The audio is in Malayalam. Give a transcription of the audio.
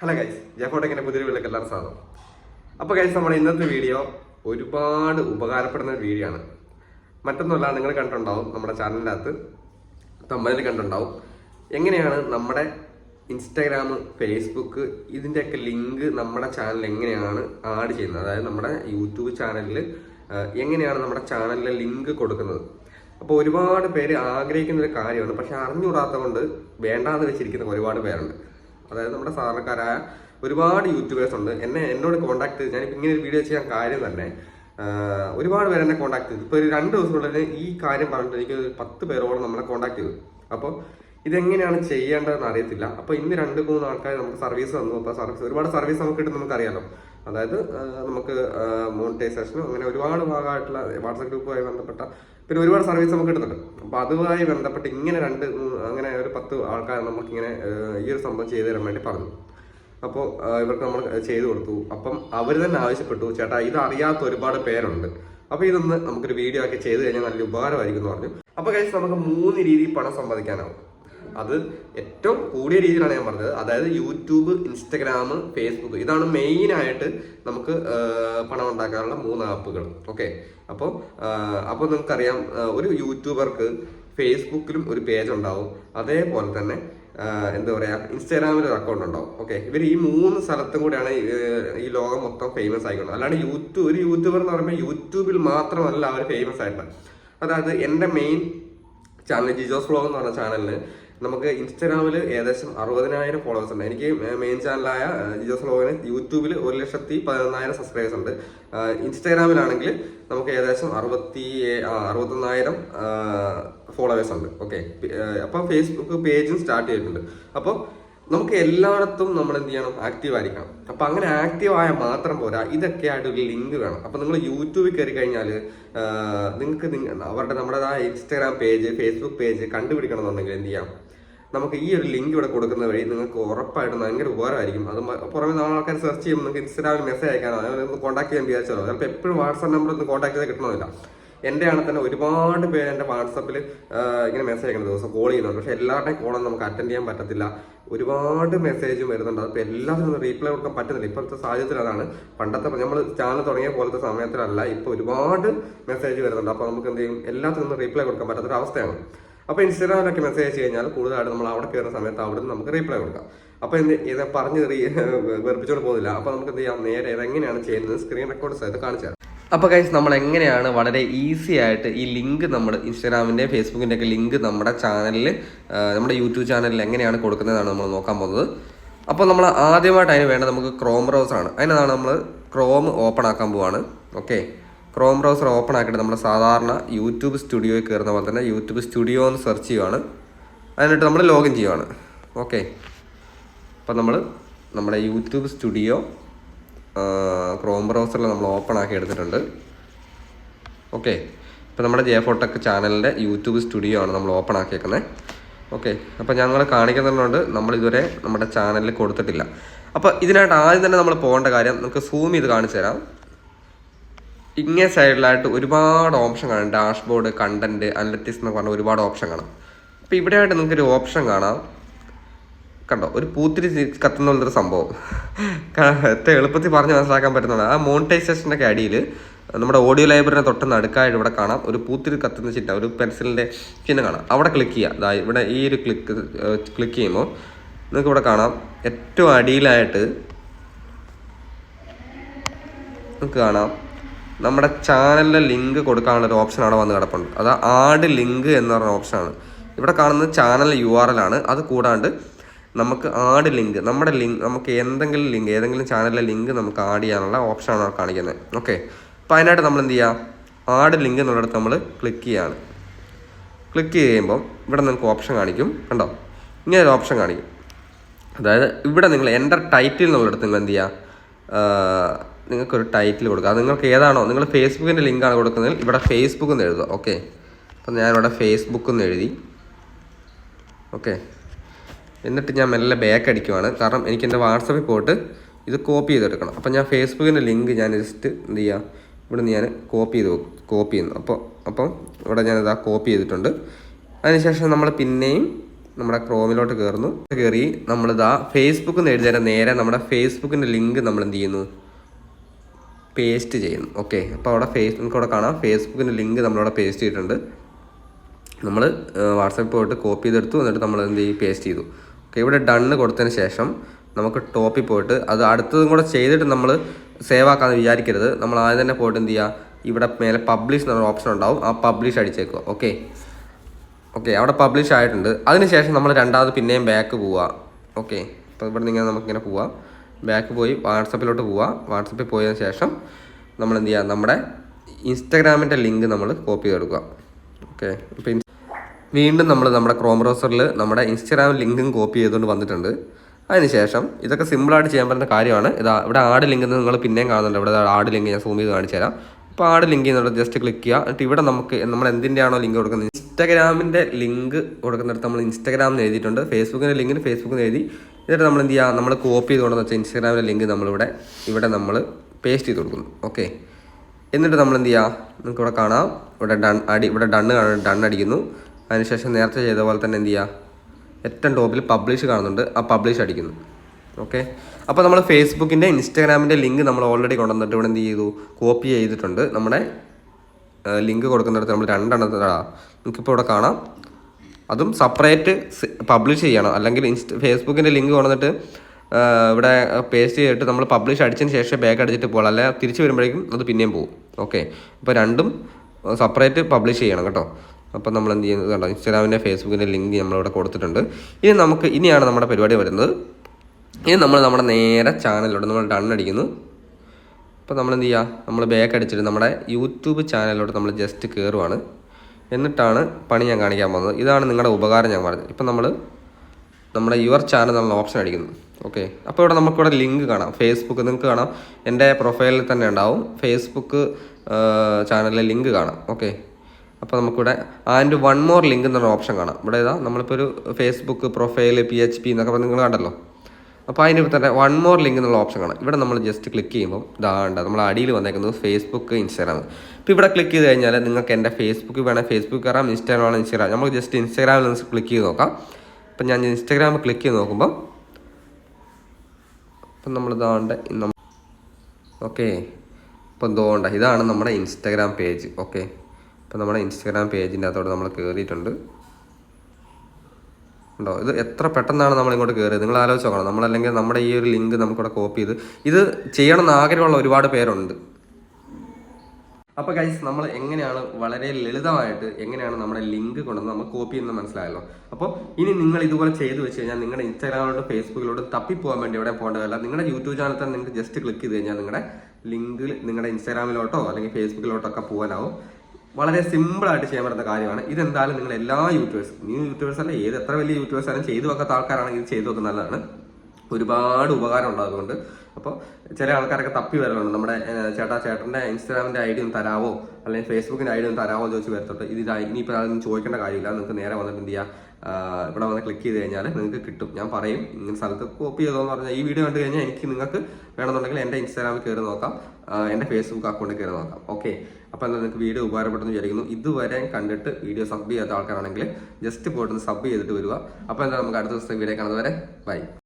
ഹലോ ഗൈസ് ജഫോട്ടെക്കിന്റെ പുതിയ വീട്ടിലേക്ക് എല്ലാവരും സ്വാഗതം. അപ്പോൾ ഗൈസ് നമ്മുടെ ഇന്നത്തെ വീഡിയോ ഒരുപാട് ഉപകാരപ്പെടുന്ന ഒരു വീഡിയോ ആണ്. മറ്റൊന്നുമല്ല നിങ്ങൾ കണ്ടിട്ടുണ്ടാവും നമ്മുടെ ചാനലിന്റെ അകത്ത്. തമ്മനിൽ കണ്ടിട്ടുണ്ടാവും. എങ്ങനെയാണ് നമ്മുടെ ഇൻസ്റ്റാഗ്രാം ഫേസ്ബുക്ക് ഇതിന്റെയൊക്കെ ലിങ്ക് നമ്മുടെ ചാനലിൽ എങ്ങനെയാണ് ആഡ് ചെയ്യുന്നത്? അതായത് നമ്മുടെ യൂട്യൂബ് ചാനലിൽ എങ്ങനെയാണ് നമ്മുടെ ചാനലിലെ ലിങ്ക് കൊടുക്കുന്നത്? അപ്പോൾ ഒരുപാട് പേര് ആഗ്രഹിക്കുന്ന ഒരു കാര്യമാണ്. പക്ഷെ അറിഞ്ഞുകൂടാത്തത് കൊണ്ട് വേണ്ടാന്ന് വെച്ചിരിക്കുന്ന ഒരുപാട് പേരുണ്ട്. അതായത് നമ്മുടെ സാധാരണക്കാരായ ഒരുപാട് യൂട്യൂബേഴ്സ് ഉണ്ട്. എന്നെ എന്നോട് കോൺടാക്ട് ചെയ്ത് ഞാനിപ്പോൾ ഇങ്ങനെ ഒരു വീഡിയോ ചെയ്യാൻ കാര്യം തന്നെ ഒരുപാട് പേര് എന്നെ കോൺടാക്ട് ചെയ്തു. ഇപ്പോൾ ഒരു രണ്ട് ദിവസത്തിനുള്ളിൽ ഈ കാര്യം പറഞ്ഞിട്ട് എനിക്ക് പത്ത് പേരോളം നമ്മളെ കോൺടാക്ട് ചെയ്തു. അപ്പോൾ ഇതെങ്ങനെയാണ് ചെയ്യേണ്ടതെന്ന് അറിയത്തില്ല. അപ്പോൾ ഇന്ന് രണ്ട് മൂന്ന് ആൾക്കാർ നമുക്ക് സർവീസ് തന്നു. അപ്പോൾ സർവീസ് ഒരുപാട് സർവീസ് നമുക്ക് കിട്ടും നമുക്കറിയാലോ. അതായത് നമുക്ക് മോണിറ്റൈസേഷനും അങ്ങനെ ഒരുപാട് ഭാഗമായിട്ടുള്ള വാട്സപ്പ് ഗ്രൂപ്പുമായി ബന്ധപ്പെട്ട പിന്നെ ഒരുപാട് സർവീസ് നമുക്ക് കിട്ടുന്നുണ്ട്. അപ്പോൾ അതുമായി ബന്ധപ്പെട്ട് ഇങ്ങനെ രണ്ട് അങ്ങനെ ഒരു പത്ത് ആൾക്കാർ നമുക്കിങ്ങനെ ഈ ഒരു സംഭവം ചെയ്തു തരാൻ വേണ്ടി പറഞ്ഞു. അപ്പോൾ ഇവർക്ക് നമ്മൾ ചെയ്തു കൊടുത്തു. അപ്പം അവർ തന്നെ ആവശ്യപ്പെട്ടു ചേട്ടാ ഇത് അറിയാത്ത ഒരുപാട് പേരുണ്ട്. അപ്പോൾ ഇതൊന്ന് നമുക്കൊരു വീഡിയോ ആക്കി ചെയ്ത് കഴിഞ്ഞാൽ നല്ല ഉപകാരമായിരിക്കും എന്ന് പറഞ്ഞു. അപ്പോൾ കഴിച്ച് നമുക്ക് മൂന്ന് രീതിയിൽ പണം സമ്പാദിക്കാനാവും. അത് ഏറ്റവും കൂടിയ രീതിയിലാണ് ഞാൻ പറഞ്ഞത്. അതായത് യൂട്യൂബ് ഇൻസ്റ്റഗ്രാം ഫേസ്ബുക്ക് ഇതാണ് മെയിൻ ആയിട്ട് നമുക്ക് പണം ഉണ്ടാക്കാനുള്ള മൂന്ന് ആപ്പുകൾ. ഓക്കെ? അപ്പോൾ അപ്പോൾ നമുക്കറിയാം ഒരു യൂട്യൂബർക്ക് ഫേസ്ബുക്കിലും ഒരു പേജ് ഉണ്ടാവും. അതേപോലെ തന്നെ എന്താ പറയുക ഇൻസ്റ്റാഗ്രാമിൽ ഒരു അക്കൗണ്ട് ഉണ്ടാവും. ഓക്കെ? ഇവർ ഈ മൂന്ന് സ്ഥലത്തും കൂടിയാണ് ഈ, ലോകം മൊത്തം ഫേമസ് ആയിക്കൊണ്ട് അല്ലാണ്ട് യൂട്യൂബ് ഒരു യൂട്യൂബർ എന്ന് പറയുമ്പോൾ യൂട്യൂബിൽ മാത്രമല്ല അവർ ഫേമസ് ആയിട്ടുള്ളത്. അതായത് എന്റെ മെയിൻ ചാനൽ ജിജോസ് വ്ളോഗ് എന്ന് പറഞ്ഞ ചാനലിന് നമുക്ക് ഇൻസ്റ്റാഗ്രാമിൽ ഏകദേശം അറുപതിനായിരം ഫോളോവേഴ്സ് ഉണ്ട്. എനിക്ക് മെയിൻ ചാനലായ ജിജോസ് ലോകന് യൂട്യൂബിൽ ഒരു ലക്ഷത്തി പതിനൊന്നായിരം സബ്സ്ക്രൈബേഴ്സ് ഉണ്ട്. ഇൻസ്റ്റാഗ്രാമിലാണെങ്കിൽ നമുക്ക് ഏകദേശം അറുപത്തി അറുപത്തൊന്നായിരം ഫോളോവേഴ്സ് ഉണ്ട്. ഓക്കെ അപ്പം ഫേസ്ബുക്ക് പേജും സ്റ്റാർട്ട് ചെയ്തിട്ടുണ്ട്. അപ്പോൾ നമുക്ക് എല്ലായിടത്തും നമ്മൾ എന്ത് ചെയ്യണം? ആക്റ്റീവ് ആയിരിക്കണം. അപ്പം അങ്ങനെ ആക്റ്റീവ് ആയാൽ മാത്രം പോരാ. ഇതൊക്കെ ആയിട്ട് ഒരു ലിങ്ക് വേണം. അപ്പം നിങ്ങൾ യൂട്യൂബിൽ കയറി കഴിഞ്ഞാൽ നിങ്ങൾക്ക് അവരുടെ നമ്മുടേതായ ഇൻസ്റ്റാഗ്രാം പേജ് ഫേസ്ബുക്ക് പേജ് കണ്ടുപിടിക്കണം എന്നുണ്ടെങ്കിൽ എന്ത് ചെയ്യാം നമുക്ക് ഈ ഒരു ലിങ്ക് ഇവിടെ കൊടുക്കുന്ന വഴി നിങ്ങൾക്ക് ഉറപ്പായിട്ടും ഭയങ്കര ഉപകാരമായിരിക്കും. അത് പുറമെ നമ്മൾ ആൾക്കാർ സെർച്ച് ചെയ്യുമ്പോൾ നിങ്ങൾക്ക് ഇൻസ്റ്റാഗ്രാമിൽ മെസ്സേജ് അയക്കാനോ അതായത് ഒന്ന് കോൺടാക്ട് ചെയ്യാൻ വിചാരിച്ചാലോ ചിലപ്പോൾ എപ്പോഴും വാട്സാപ്പ് നമ്പർ ഒന്ന് കോൺടാക്ട് ചെയ്ത് കിട്ടണമെന്നില്ല എന്റെ ആണെങ്കിൽ തന്നെ ഒരുപാട് പേര് എന്റെ വാട്സപ്പിൽ ഇങ്ങനെ മെസ്സേജ് അയക്കുന്ന ദിവസം കോൾ ചെയ്യുന്നുണ്ട്. പക്ഷേ എല്ലാവരുടെയും കോളും നമുക്ക് അറ്റൻഡ് ചെയ്യാൻ പറ്റത്തില്ല. ഒരുപാട് മെസ്സേജ് വരുന്നുണ്ട്. അപ്പോൾ എല്ലാത്തിനും റീപ്ലൈ കൊടുക്കാൻ പറ്റുന്നില്ല. ഇപ്പോഴത്തെ സാഹചര്യത്തിൽ അതാണ് പണ്ടത്തെ നമ്മൾ ചാനൽ തുടങ്ങിയ പോലത്തെ സമയത്തിലല്ല ഇപ്പോൾ ഒരുപാട് മെസ്സേജ് വരുന്നുണ്ട്. അപ്പോൾ നമുക്ക് എന്ത് ചെയ്യും? എല്ലാത്തിനും റീപ്ലൈ കൊടുക്കാൻ പറ്റാത്തൊരു അവസ്ഥയാണ് അപ്പോൾ ഇൻസ്റ്റാഗ്രാമിലൊക്കെ മെസ്സേജ് അയച്ചു കഴിഞ്ഞാൽ കൂടുതലായിട്ട് നമ്മൾ അവിടെ കയറുന്ന സമയത്ത് അവിടെ നിന്ന് നമുക്ക് റീപ്ലൈ കൊടുക്കാം. അപ്പോൾ എന്ത് ഇത് പറഞ്ഞ് റീ വെറുപ്പിച്ചോണ്ട് പോകുന്നില്ല അപ്പോൾ നമുക്ക് എന്ത് ചെയ്യാം? നേരെ ഇതെങ്ങനെയാണ് ചെയ്യുന്നത്? സ്ക്രീൻ റെക്കോർഡ് സഹിതം കാണിച്ചു അപ്പോൾ ഗൈസ് നമ്മൾ എങ്ങനെയാണ് വളരെ ഈസി ആയിട്ട് ഈ ലിങ്ക് നമ്മൾ ഇൻസ്റ്റാഗ്രാമിന്റെ ഫേസ്ബുക്കിന്റെ ഒക്കെ ലിങ്ക് നമ്മുടെ ചാനലിൽ നമ്മുടെ യൂട്യൂബ് ചാനലിൽ എങ്ങനെയാണ് കൊടുക്കുന്നതാണ് നമ്മൾ നോക്കാൻ പോകുന്നത്. അപ്പോൾ നമ്മൾ ആദ്യമായിട്ട് അതിന് വേണ്ടത് നമുക്ക് ക്രോം ബ്രൗസറാണ് അതിനാണ് നമ്മൾ ക്രോം ഓപ്പൺ ആക്കാൻ പോവാണ്. ഓക്കെ ക്രോം ബ്രൗസർ ഓപ്പൺ ആക്കിയിട്ട് നമ്മൾ സാധാരണ യൂട്യൂബ് സ്റ്റുഡിയോയിൽ കയറുന്ന പോലെ തന്നെ യൂട്യൂബ് സ്റ്റുഡിയോ എന്ന് സെർച്ച് ചെയ്യുവാണ്. അതിനിട്ട് നമ്മൾ ലോഗിൻ ചെയ്യുവാണ്. ഓക്കെ അപ്പം നമ്മൾ നമ്മുടെ യൂട്യൂബ് സ്റ്റുഡിയോ ക്രോം ബ്രൗസറിൽ നമ്മൾ ഓപ്പൺ ആക്കി എടുത്തിട്ടുണ്ട്. ഓക്കെ ഇപ്പം നമ്മുടെ ജെ ഫോട്ടക് ചാനലിന്റെ യൂട്യൂബ് സ്റ്റുഡിയോ ആണ് നമ്മൾ ഓപ്പൺ ആക്കിയേക്കുന്നത് ഓക്കെ അപ്പോൾ ഞങ്ങൾ കാണിക്കുന്നുണ്ട് നമ്മൾ ഇതുവരെ നമ്മുടെ ചാനലിൽ കൊടുത്തിട്ടില്ല. അപ്പോൾ ഇതിനായിട്ട് ആദ്യം തന്നെ നമ്മൾ പോകേണ്ട കാര്യം നമുക്ക് സൂം ചെയ്ത് കാണിച്ചു തരാം. ഇങ്ങേ സൈഡിലായിട്ട് ഒരുപാട് ഓപ്ഷൻ കാണാം. ഡാഷ്ബോർഡ് കണ്ടന്റ് അനലറ്റിക്സ് എന്ന് പറഞ്ഞ ഒരുപാട് ഓപ്ഷൻ കാണാം. അപ്പോൾ ഇവിടെ ആയിട്ട് നിങ്ങൾക്ക് ഒരു ഓപ്ഷൻ കാണാം. കണ്ടോ ഒരു പൂത്തിരി ഒരു സംഭവം. എത്ര എളുപ്പത്തിൽ പറഞ്ഞ് മനസ്സിലാക്കാൻ പറ്റുന്നതാണ്. ആ മോണിറ്റൈസേഷന്റെ അടിയിൽ നമ്മുടെ ഓഡിയോ ലൈബ്രറിനെ തൊട്ട് നടുക്കായിട്ട് ഇവിടെ കാണാം. ഒരു പൂത്തിരി കത്തുന്ന ചിട്ട ഒരു പെൻസിലിന്റെ ചിഹ്നം കാണാം. അവിടെ ക്ലിക്ക് ചെയ്യുക. അതാ ഇവിടെ ഈ ഒരു ക്ലിക്ക് ക്ലിക്ക് ചെയ്യുമ്പോൾ നിങ്ങൾക്ക് ഇവിടെ കാണാം. ഏറ്റവും അടിയിലായിട്ട് നിങ്ങൾക്ക് കാണാം. നമ്മുടെ ചാനലിലെ ലിങ്ക് കൊടുക്കാനുള്ള ഒരു ഓപ്ഷൻ അവിടെ വന്ന് കിടപ്പുണ്ട്. അത് ആഡ് ലിങ്ക് എന്ന് പറഞ്ഞ ഓപ്ഷനാണ്. ഇവിടെ കാണുന്നത് ചാനൽ യു ആർ എൽ ആണ്. അത് കൂടാണ്ട് നമുക്ക് ആഡ് ലിങ്ക് നമ്മുടെ ലിങ്ക് നമുക്ക് എന്തെങ്കിലും ലിങ്ക് ഏതെങ്കിലും ചാനലിലെ ലിങ്ക് നമുക്ക് ആഡ് ചെയ്യാനുള്ള ഓപ്ഷനാണ് അവിടെ കാണിക്കുന്നത്. ഓക്കെ. അപ്പോൾ അതിനായിട്ട് നമ്മൾ എന്ത് ചെയ്യുക ആഡ് ലിങ്ക് എന്നുള്ളിടത്ത് നമ്മൾ ക്ലിക്ക് ചെയ്യുകയാണ് ക്ലിക്ക് ചെയ്യുമ്പോൾ ഇവിടെ നിങ്ങൾക്ക് ഓപ്ഷൻ കാണിക്കും. കണ്ടോ? ഇങ്ങനെ ഒരു ഓപ്ഷൻ കാണിക്കും. അതായത് ഇവിടെ നിങ്ങൾ എന്റർ ടൈറ്റിൽ എന്നുള്ളിടത്ത് നിങ്ങൾ എന്ത് ചെയ്യുക നിങ്ങൾക്കൊരു ടൈറ്റിൽ കൊടുക്കുക അത് നിങ്ങൾക്ക് ഏതാണോ നിങ്ങൾ ഫേസ്ബുക്കിന്റെ ലിങ്കാണ് കൊടുക്കുന്നത്. ഇവിടെ ഫേസ്ബുക്ക് എന്ന് എഴുതുക ഓക്കെ അപ്പം ഞാനിവിടെ ഫേസ്ബുക്ക് എന്ന് എഴുതി ഓക്കെ എന്നിട്ട് ഞാൻ മെല്ലെ ബാക്ക് അടിക്കുവാണ്. കാരണം എനിക്ക് എന്റെ വാട്സപ്പിൽ പോയിട്ട് ഇത് കോപ്പി ചെയ്തെടുക്കണം. അപ്പം ഞാൻ ഫേസ്ബുക്കിന്റെ ലിങ്ക് ഞാൻ ജസ്റ്റ് എന്ത് ചെയ്യുക ഇവിടെ നിന്ന് ഞാൻ കോപ്പി ചെയ്ത് കോപ്പി ചെയ്യുന്നു. അപ്പോൾ അപ്പം ഇവിടെ ഞാനിതാ കോപ്പി ചെയ്തിട്ടുണ്ട്. അതിനുശേഷം നമ്മൾ പിന്നെയും നമ്മുടെ ക്രോമിലോട്ട് കയറുന്നു കയറി നമ്മളിതാ ഫേസ്ബുക്കിൽ നിന്ന് എഴുതി നേരെ നമ്മുടെ ഫേസ്ബുക്കിന്റെ ലിങ്ക് നമ്മൾ എന്ത് ചെയ്യുന്നു? പേസ്റ്റ് ചെയ്യണം ഓക്കെ അപ്പോൾ അവിടെ ഫേസ് നമുക്ക് അവിടെ കാണാം. ഫേസ്ബുക്കിന്റെ ലിങ്ക് നമ്മളവിടെ പേസ്റ്റ് ചെയ്തിട്ടുണ്ട്. നമ്മൾ വാട്സപ്പ് പോയിട്ട് കോപ്പി ചെയ്തെടുത്തു. എന്നിട്ട് നമ്മൾ എന്ത് ചെയ്യും? പേസ്റ്റ് ചെയ്തു. ഓക്കെ ഇവിടെ ഡണ്ണ് കൊടുത്തതിന് ശേഷം നമുക്ക് ടോപ്പിൽ പോയിട്ട് അത് അടുത്തതും കൂടെ ചെയ്തിട്ട് നമ്മൾ സേവ് ആക്കാമെന്ന് വിചാരിക്കരുത്. നമ്മൾ ആദ്യം തന്നെ പോയിട്ട് എന്ത് ചെയ്യുക? ഇവിടെ മേലെ പബ്ലിഷ് എന്നൊരു ഓപ്ഷൻ ഉണ്ടാവും. ആ പബ്ലിഷ് അടിച്ചേക്കുക. ഓക്കെ ഓക്കെ അവിടെ പബ്ലിഷ് ആയിട്ടുണ്ട്. അതിനുശേഷം നമ്മൾ രണ്ടാമത് പിന്നെയും ബാക്ക് പോവുക. ഓക്കെ അപ്പോൾ ഇവിടെ നിന്ന് നമുക്കിങ്ങനെ പോവാം ബാക്ക് പോയി വാട്സപ്പിലോട്ട് പോവുക വാട്സപ്പിൽ പോയതിന് ശേഷം നമ്മൾ എന്ത് ചെയ്യുക നമ്മുടെ ഇൻസ്റ്റാഗ്രാമിന്റെ ലിങ്ക് നമ്മൾ കോപ്പി ചെയ്തെടുക്കുക ഓക്കെ? ഇപ്പം വീണ്ടും നമ്മൾ നമ്മുടെ ക്രോം ബ്രൗസറിൽ നമ്മുടെ ഇൻസ്റ്റാഗ്രാം ലിങ്കും കോപ്പി ചെയ്തുകൊണ്ട് വന്നിട്ടുണ്ട്. അതിനുശേഷം ഇതൊക്കെ സിമ്പിളായിട്ട് ചെയ്യാൻ പറ്റുന്ന കാര്യമാണ്. ഇതാ ഇവിടെ ആഡ് ലിങ്ക് നിങ്ങൾ പിന്നെയും കാണുന്നുണ്ട്. ഇവിടെ ആഡ് ലിങ്ക് ഞാൻ സൂം ചെയ്ത് കാണിച്ചു തരാം. അപ്പോൾ ആഡ് ലിങ്ക് ചെയ്യുന്നുണ്ട്. ജസ്റ്റ് ക്ലിക്ക് ചെയ്യുക. എന്നിട്ട് ഇവിടെ നമുക്ക് നമ്മൾ എന്തിന്റെയാണോ ലിങ്ക് കൊടുക്കുന്നത്? ഇൻസ്റ്റാഗ്രാമിന്റെ ലിങ്ക് കൊടുക്കുന്നിടത്ത് നമ്മൾ ഇൻസ്റ്റാഗ്രാമിൽ എഴുതിയിട്ടുണ്ട്. ഫേസ്ബുക്കിന്റെ ലിങ്കിന് ഫേസ്ബുക്കിൽ എഴുതി എന്നിട്ട് നമ്മൾ എന്ത് ചെയ്യുക? നമ്മൾ കോപ്പി ചെയ്തുകൊണ്ടെന്ന് വെച്ചാൽ ഇൻസ്റ്റാഗ്രാമിലെ ലിങ്ക് നമ്മളിവിടെ ഇവിടെ നമ്മൾ പേസ്റ്റ് ചെയ്ത് കൊടുക്കുന്നു. ഓക്കെ എന്നിട്ട് നമ്മൾ എന്ത് ചെയ്യുക? നിങ്ങൾക്ക് ഇവിടെ കാണാം. ഇവിടെ ഡൺ അടി ഇവിടെ ഡണ്ണ് കാണാൻ ഡൺ അടിക്കുന്നു. അതിനുശേഷം നേരത്തെ ചെയ്ത പോലെ തന്നെ എന്ത് ചെയ്യുക? ഏറ്റവും ടോപ്പിൽ പബ്ലിഷ് കാണുന്നുണ്ട്. ആ പബ്ലിഷ് അടിക്കുന്നു. ഓക്കെ അപ്പോൾ നമ്മൾ ഫേസ്ബുക്കിന്റെ ഇൻസ്റ്റാഗ്രാമിന്റെ ലിങ്ക് നമ്മൾ ഓൾറെഡി കൊണ്ടുവന്നിട്ട് ഇവിടെ എന്ത് ചെയ്തു? കോപ്പി ചെയ്തിട്ടുണ്ട്. നമ്മുടെ ലിങ്ക് കൊടുക്കുന്നിടത്ത് നമ്മൾ രണ്ടെണ്ണത്തിലാണ് നമുക്കിപ്പോൾ ഇവിടെ കാണാം. അതും സെപ്പറേറ്റ് പബ്ലിഷ് ചെയ്യണം. അല്ലെങ്കിൽ ഇൻസ്റ്റ ഫേസ്ബുക്കിന്റെ ലിങ്ക് കൊണ്ടുവന്നിട്ട് ഇവിടെ പേസ്റ്റ് ചെയ്തിട്ട് നമ്മൾ പബ്ലിഷ് അടിച്ചതിന് ശേഷം ബാക്ക് അടിച്ചിട്ട് പോകാം. അല്ലെ തിരിച്ച് വരുമ്പോഴേക്കും അത് പിന്നെയും പോകും. ഓക്കെ അപ്പോൾ രണ്ടും സെപ്പറേറ്റ് പബ്ലിഷ് ചെയ്യണം കേട്ടോ. അപ്പോൾ നമ്മൾ എന്ത് ചെയ്യുന്നത് കേട്ടോ ഇൻസ്റ്റാഗ്രാമിന്റെ ഫേസ്ബുക്കിന്റെ ലിങ്ക് നമ്മളിവിടെ കൊടുത്തിട്ടുണ്ട്. ഇനി നമുക്ക് ഇനിയാണ് നമ്മുടെ പരിപാടി വരുന്നത്. ഇനി നമ്മൾ നമ്മുടെ നേരെ ചാനലിലോട്ട് നമ്മൾ ഡൺ അടിക്കുന്നു. അപ്പോൾ നമ്മൾ എന്ത് ചെയ്യുക? നമ്മൾ ബാക്ക് അടിച്ചിട്ട് നമ്മുടെ യൂട്യൂബ് ചാനലിലോട്ട് നമ്മൾ ജസ്റ്റ് കയറുവാണ് എന്നിട്ടാണ് പണി ഞാൻ കാണിക്കാൻ പോകുന്നത്. ഇതാണ് നിങ്ങളുടെ ഉപകാരം ഞാൻ പറഞ്ഞത്. ഇപ്പം നമ്മൾ നമ്മുടെ യുവർ ചാനൽ എന്നുള്ള ഓപ്ഷൻ അടിക്കുന്നു. ഓക്കെ അപ്പോൾ ഇവിടെ നമുക്കിവിടെ ലിങ്ക് കാണാം. ഫേസ്ബുക്ക് നിങ്ങൾക്ക് കാണാം. എന്റെ പ്രൊഫൈലിൽ തന്നെ ഉണ്ടാവും. ഫേസ്ബുക്ക് ചാനലിലെ ലിങ്ക് കാണാം. ഓക്കെ അപ്പോൾ നമുക്കിവിടെ ആൻഡ് വൺ മോർ ലിങ്ക് എന്നുള്ള ഓപ്ഷൻ കാണാം. ഇവിടെ ഇതാ നമ്മളിപ്പോൾ ഒരു Facebook profile P H P എന്നൊക്കെ നിങ്ങൾ കണ്ടല്ലോ. അപ്പോൾ അതിന് തന്നെ വൺ മോർ ലിങ്ക് എന്നുള്ള ഓപ്ഷൻ കാണാം. ഇവിടെ നമ്മൾ ജസ്റ്റ് ക്ലിക്ക് ചെയ്യുമ്പോൾ ഇതാണ്ട് നമ്മൾ അടിയിൽ വന്നേക്കുന്നത് ഫേസ്ബുക്ക് ഇൻസ്റ്റാഗ്രാം ഇപ്പോൾ ഇവിടെ ക്ലിക്ക് ചെയ്ത് കഴിഞ്ഞാൽ നിങ്ങൾക്ക് എന്റെ ഫേസ്ബുക്ക് വേണേൽ ഫേസ്ബുക്ക് കയറാം ഇൻസ്റ്റാഗ്രാം വേണം ഇൻസ്റ്റാഗ്രാം നമുക്ക് ജസ്റ്റ് ഇൻസ്റ്റാഗ്രാമിൽ നിന്ന് ക്ലിക്ക് ചെയ്ത് നോക്കാം. അപ്പം ഞാൻ ഇൻസ്റ്റാഗ്രാമിൽ ക്ലിക്ക് ചെയ്ത് നോക്കുമ്പോൾ അപ്പം നമ്മൾ ഇതാണ്ട് ഓക്കെ അപ്പോൾ എന്തുകൊണ്ട് ഇതാണ് നമ്മുടെ ഇൻസ്റ്റാഗ്രാം പേജ് ഓക്കെ അപ്പോൾ നമ്മുടെ ഇൻസ്റ്റാഗ്രാം പേജിന്റെ അകത്തോടെ നമ്മൾ കയറിയിട്ടുണ്ട് ഉണ്ടോ? ഇത് എത്ര പെട്ടെന്നാണ് നമ്മൾ ഇങ്ങോട്ട് കയറിയത് നിങ്ങൾ ആലോചിച്ച് നോക്കണം. നമ്മളല്ലെങ്കിൽ നമ്മുടെ ഈ ഒരു ലിങ്ക് നമുക്കിവിടെ കോപ്പി ചെയ്ത് ഇത് ചെയ്യണം എന്ന് ആഗ്രഹമുള്ള ഒരുപാട് പേരുണ്ട്. അപ്പോൾ ഗൈസ് നമ്മൾ എങ്ങനെയാണ് വളരെ ലളിതമായിട്ട് എങ്ങനെയാണ് നമ്മുടെ ലിങ്ക് കൊണ്ടുവന്ന് നമ്മൾ കോപ്പി ചെയ്യുന്നത് മനസ്സിലായല്ലോ? അപ്പോൾ ഇനി നിങ്ങൾ ഇതുപോലെ ചെയ്തു വെച്ച് കഴിഞ്ഞാൽ നിങ്ങളുടെ ഇൻസ്റ്റാഗ്രാമിലോട്ട് ഫേസ്ബുക്കിലോട്ട് തപ്പിപ്പോകാൻ വേണ്ടി എവിടെ പോകേണ്ടതല്ല നിങ്ങളുടെ യൂട്യൂബ് ചാനൽ തന്നെ നിങ്ങൾക്ക് ജസ്റ്റ് ക്ലിക്ക് ചെയ്ത് കഴിഞ്ഞാൽ നിങ്ങളുടെ ലിങ്കിൽ നിങ്ങളുടെ ഇൻസ്റ്റാഗ്രാമിലോട്ടോ അല്ലെങ്കിൽ ഫേസ്ബുക്കിലോട്ടോ ഒക്കെ പോകാനാവും. വളരെ സിമ്പിൾ ആയിട്ട് ചെയ്യാൻ പറ്റുന്ന കാര്യമാണ്. ഇതെന്തായാലും നിങ്ങൾ എല്ലാ യൂട്യൂബേഴ്സ് ന്യൂ യൂട്യൂബേഴ്സ് അല്ല ഏത് എത്ര വലിയ യൂട്യൂബേഴ്സ് ആയാലും ചെയ്തു വെക്കാത്ത ആൾക്കാരാണെങ്കിൽ ഇത് ചെയ്തു വെക്കുന്നത് നല്ലതാണ്. ഒരുപാട് ഉപകാരം ഉണ്ടാകുന്നുണ്ട് അപ്പോൾ ചില ആൾക്കാരൊക്കെ തപ്പി വരലുണ്ട്. നമ്മുടെ ചേട്ടാ ചേട്ടന്റെ ഇൻസ്റ്റാഗ്രാമിന്റെ ഐ ഡി ഒന്ന് തരാവോ? അല്ലെങ്കിൽ ഫേസ്ബുക്കിന്റെ ഐ ഡി ഒന്ന് തരാവോ എന്ന് ചോദിച്ച് വരത്തോട്ട് ഇത് ഇനിയിപ്പോൾ അതൊന്നും ചോദിക്കേണ്ട കാര്യമില്ല. നിങ്ങൾക്ക് നേരെ വന്നിട്ട് എന്ത് ചെയ്യുക ആഹ്, ഇവിടെ വന്ന് ക്ലിക്ക് ചെയ്ത് കഴിഞ്ഞാൽ നിങ്ങൾക്ക് കിട്ടും. ഞാൻ പറയും ഇങ്ങനെ സ്ഥലത്ത് കോപ്പി ചെയ്തോന്ന് പറഞ്ഞാൽ ഈ വീഡിയോ കണ്ടു കഴിഞ്ഞാൽ എനിക്ക് നിങ്ങൾക്ക് വേണമെന്നുണ്ടെങ്കിൽ എന്റെ ഇൻസ്റ്റാഗ്രാമിൽ കയറി നോക്കാം എന്റെ ഫേസ്ബുക്ക് അക്കൗണ്ടിൽ കയറി നോക്കാം. ഓക്കെ അപ്പോൾ എന്താ നിങ്ങൾക്ക് വീഡിയോ ഉപകാരപ്പെട്ടെന്ന് വിചാരിക്കുന്നു. ഇതുവരെ കണ്ടിട്ട് വീഡിയോ സബ് ചെയ്യാത്ത ആൾക്കാരാണെങ്കിൽ ജസ്റ്റ് പോയിട്ട് സബ് ചെയ്തിട്ട് വരിക. അപ്പോൾ എന്താ നമുക്ക് അടുത്ത ദിവസത്തെ വീഡിയോ കാണുന്നവരെ ബൈ